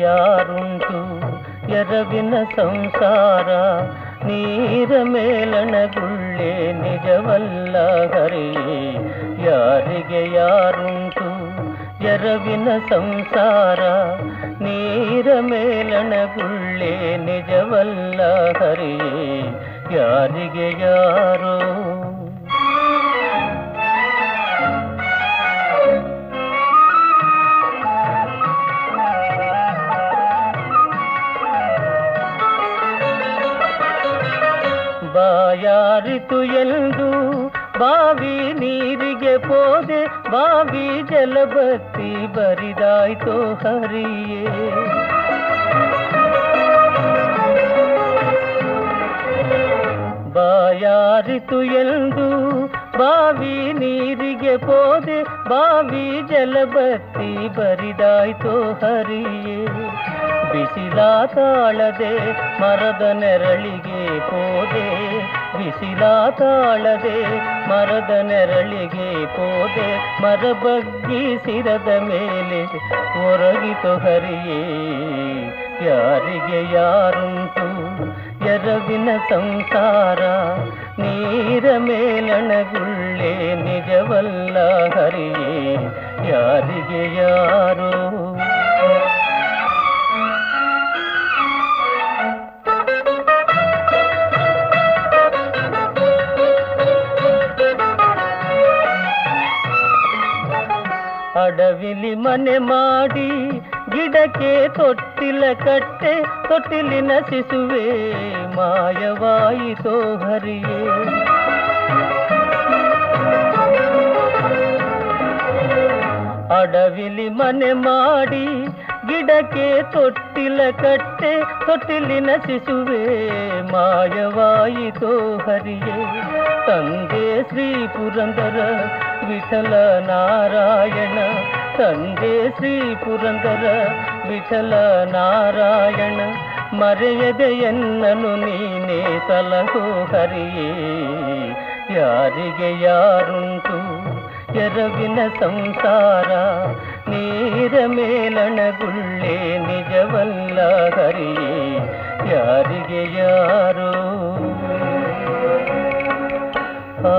ಯಾರುಂಟು? ಎರವಿನ ಸಂಸಾರ, ನೀರ ಮೇಲಣಗುಳ್ಳೆ ನಿಜವಲ್ಲ ಹರಿ. ಯಾರಿಗೆ ಯಾರುಂಟು? ಎರವಿನ ಸಂಸಾರ, ನೀರ ಮೇಲಣಗುಳ್ಳೆ ನಿಜವಲ್ಲ ಹರಿ. ಯಾರಿಗೆ ಯಾರೋ ಬಾಯಾರಿತು ಎಂದು ಬಾವಿ ನೀರಿಗೆ ಪೋದೆ ಬಾವಿ ಜಲಬತ್ತಿ ಬರಿದಾಯ್ತು ಹರಿಯೇ. ಬಾಯಾರಿತು ಎಂದು ಬಾವಿ ನೀರಿಗೆ ಪೋದೆ, ಬಾವಿ ಜಲಬತ್ತಿ ಬರಿದಾಯ್ತು ಹರಿಯೇ. ಬಿಸಿಲ ತಾಳದೆ ಮರದ ನೆರಳಿಗೆ ಪೋದೆ, ಬಿಸಿಲ ತಾಳದೆ ಮರದ ನೆರಳಿಗೆ ಪೋದೆ ಮರ ಬಗ್ಗಿ ಸಿರದ ಮೇಲೆ ಒರಗಿತು ಹರಿಯೇ. ಯಾರಿಗೆ ಯಾರುಂಟು? ಎರವಿನ ಸಂಸಾರ ನೀರ ಮೇಲಣಗುಳ್ಳೆ ನಿಜವಲ್ಲ ಹರಿಯೇ ಯಾರಿಗೆ ಯಾರೋ ಅಡವಿಲಿ ಮನೆ ಮಾಡಿ ಗಿಡಕ್ಕೆ ತೊಟ್ಟಿಲ ಕಟ್ಟೆ ತೊಟ್ಟಿಲಿನ ಶಿಸುವೆ ಮಾಯವಾಯಿತೋ ಹರಿಯೇ ಅಡವಿಲಿ ಮನೆ ಮಾಡಿ ಗಿಡಕ್ಕೆ ತೊಟ್ಟಿಲ ಕಟ್ಟೆ, ತೊಟ್ಟಿಲಿನ ಶಿಶುವೆ ಮಾಯವಾಯಿತೋ ಹರಿಯೇ ತಂದೆ ಶ್ರೀ ಪುರಂದರ, ವಿಠಲ ನಾರಾಯಣ. ತಂದೆ ಶ್ರೀ ಪುರಂದರ, ವಿಠಲ ನಾರಾಯಣ. ಮರೆಯದೆ ಎನ್ನನು ನೀನೇ ಸಲಹೋ ಹರಿಯೇ. ಯಾರಿಗೆ ಯಾರುಂಟು? ಜರವಿನ ಸಂಸಾರ ನೀರ ಮೇಲಣಗುಳ್ಳೆ ನಿಜವಲ್ಲ ಹರಿ ಯಾರಿಗೆ ಯಾರು? ಆ